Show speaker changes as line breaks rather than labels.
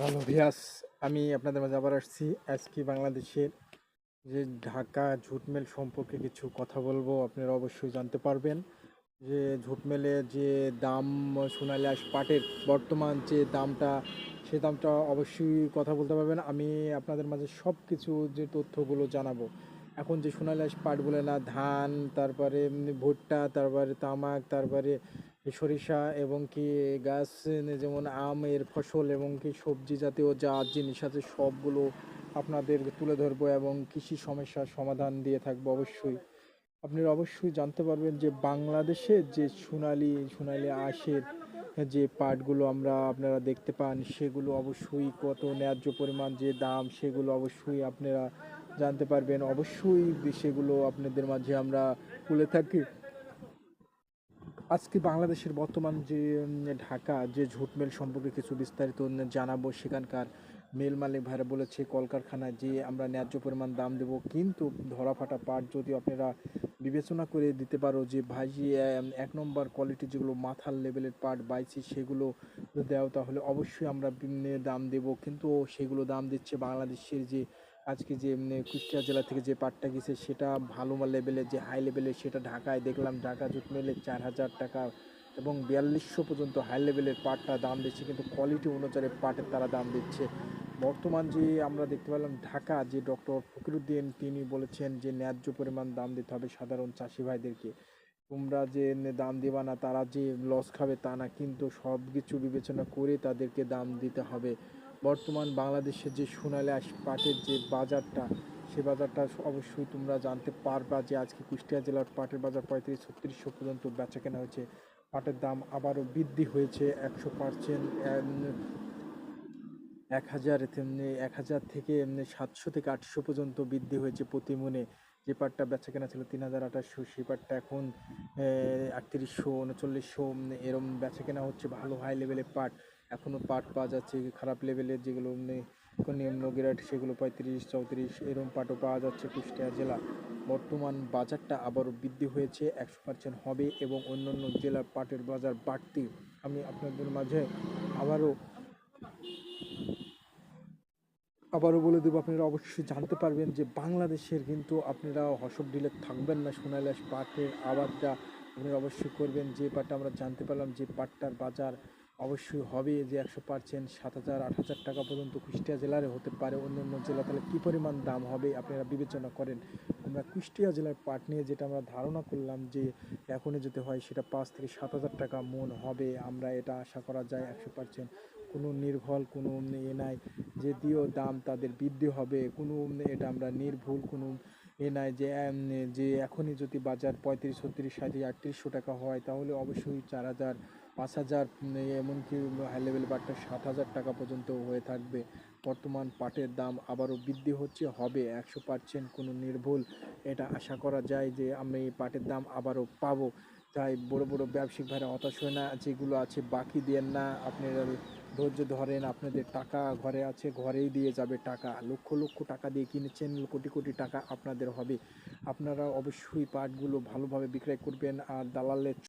Hello ভিয়াস, আমি আপনাদের মাঝে আবার আসছি। আজকে বাংলাদেশের যে ঢাকা ঝুটমেল সম্পর্কে কিছু কথা বলব, আপনারা অবশ্যই জানতে পারবেন যে ঝুট মেলে যে দাম সোনালী আঁশ পাটের বর্তমান যে দামটা, সে দামটা অবশ্যই কথা বলতে পারবেন। আমি আপনাদের মাঝে সব কিছু যে তথ্যগুলো জানাব। এখন যে সোনালী আঁশ পাট বলে না, ধান, তারপরে ভুট্টা, তারপরে তামাক, তারপরে সরিষা এবং কি গাছ যেমন আমের ফসল এবং কি সবজি জাতীয় যা জিনিস আছে, সবগুলো আপনাদের তুলে ধরবো এবং কৃষি সমস্যার সমাধান দিয়ে থাকব অবশ্যই। আপনারা অবশ্যই জানতে পারবেন যে বাংলাদেশে যে সোনালি সোনালি আঁশের যে পাটগুলো আমরা, আপনারা দেখতে পান, সেগুলো অবশ্যই কত ন্যায্য পরিমাণ যে দাম, সেগুলো অবশ্যই আপনারা জানতে পারবেন। অবশ্যই সেগুলো আপনাদের মাঝে আমরা তুলে থাকি। আজকে বাংলাদেশের বর্তমান যে ঢাকা যে ঝুটমেল সম্পর্কে কিছু বিস্তারিত জানাব সেখানকার মেল মালিক ভাইরা বলেছে কলকারখানায় যে আমরা ন্যায্য পরিমাণ দাম দেব কিন্তু ধরা ফাটা পাট যদি আপনারা বিবেচনা করে দিতে পারো যে আম, এক নম্বর কোয়ালিটি যেগুলো মাথার লেভেলের পাট বাইছি সেগুলো দেও তাহলে অবশ্যই আমরা দাম দেব। কিন্তু সেগুলো দাম দিচ্ছে বাংলাদেশের যে আজকে যে উম, কুষ্টিয়া জেলা থেকে যে পাটটা গেছে সেটা ভালো লেভেলের যে হাই লেভেলের সেটা ঢাকায় দেখলাম। ঢাকা জুট মেলে চার হাজার টাকা এবং বিয়াল্লিশশো পর্যন্ত হাই লেভেলের পাটটা দাম দিচ্ছে কিন্তু কোয়ালিটি অনুযায়ী পাটের তারা দাম দিচ্ছে। বর্তমান যে আমরা দেখতে পেলাম ঢাকা যে ডক্টর ফকিরুদ্দিন তিনি বলেছেন যে ন্যায্য পরিমাণ দাম দিতে হবে সাধারণ চাষি ভাইদেরকে। তোমরা যে দাম দিবা না তারা যে লস খাবে তা না কিন্তু সব কিছু বিবেচনা করে তাদেরকে দাম দিতে হবে। বর্তমান বাংলাদেশের যে সোনালী পাটের যে বাজারটা, সে বাজারটা অবশ্যই তোমরা জানতে পারবা যে আজকে কুষ্টিয়া জেলার পাটের বাজার পঁয়ত্রিশ, ছত্রিশশো পর্যন্ত বেচা কেনা হয়েছে। পাটের দাম আবারও বৃদ্ধি হয়েছে, একশো পার্সেন্ট এক হাজার এক হাজার থেকে এমনি সাতশো থেকে আটশো পর্যন্ত বৃদ্ধি হয়েছে প্রতি মনে যে পাটটা বেচা কেনা ছিল তিন হাজার আঠাশশো সেই পাটটা এখন আটত্রিশশো, উনচল্লিশশো, এরম বেচা কেনা হচ্ছে ভালো হাই লেভেলের পাট। এখনও পাট পাওয়া যাচ্ছে, খারাপ লেভেলের যেগুলো নিম্ন গ্রেড সেগুলো পঁয়ত্রিশ, চৌত্রিশ এরম পাটও পাওয়া যাচ্ছে কুষ্টিয়া জেলা। বর্তমান বাজারটা আবারও বৃদ্ধি হয়েছে, একশো পার্সেন্ট হবে এবং অন্যান্য জেলার পাটের বাজার বাড়তি। আমি আপনাদের মাঝে আবারও আবারও বলে দেবো, আপনারা অবশ্যই জানতে পারবেন যে বাংলাদেশের কিন্তু আপনারা হসব ডিলে থাকবেন না সোনালাস পাটের আবাদটা। আপনারা অবশ্যই করবেন, যে পাটটা আমরা জানতে পারলাম যে পাটটার বাজার অবশ্যই হবে যে একশো পার্সেন্ট, সাত হাজার, আট হাজার টাকা পর্যন্ত কুষ্টিয়া জেলার হতে পারে অন্য অন্য জেলা। তাহলে কী পরিমাণ দাম হবে আপনারা বিবেচনা করেন। আমরা কুষ্টিয়া জেলার পাট নিয়ে যেটা আমরা ধারণা করলাম যে এখনই যদি হয় সেটা পাঁচ থেকে সাত হাজার টাকা মন হবে। আমরা এটা আশা করা যায় একশো পার্সেন্ট। কোনো নির্ভল, কোনো এ নাই যে দিও দাম তাদের বৃদ্ধি হবে। কোনো এটা আমরা নির্ভুল, কোনো এ নাই যে যে এখনই যদি বাজার পঁয়ত্রিশ, ছত্রিশ সাঁত্রিশ আটত্রিশশো টাকা হয়, তাহলে অবশ্যই চার হাজার পাঁচ হাজার এমনকি হাই লেভেল পাটটা সাত হাজার টাকা পর্যন্ত হয়ে থাকবে। বর্তমান পাটের দাম আবারও বৃদ্ধি হচ্ছে, হবে একশো পার্সেন্ট কোনো নির্ভুল। এটা আশা করা যায় যে আমি পাটের দাম আবারও পাবো। তাই বড় বড় ব্যবসায়িক ভাইরা হতাশ হয় না, যেগুলো আছে বাকি দেন না। আপনারা ধৈর্য ধরেন, আপনাদের টাকা ঘরে আছে, ঘরেই দিয়ে যাবে টাকা। লক্ষ লক্ষ টাকা দিয়ে কিনেছেন, কোটি কোটি টাকা আপনাদের হবে। আপনারা অবশ্যই পাটগুলো ভালোভাবে বিক্রয় করবেন, আর দালালের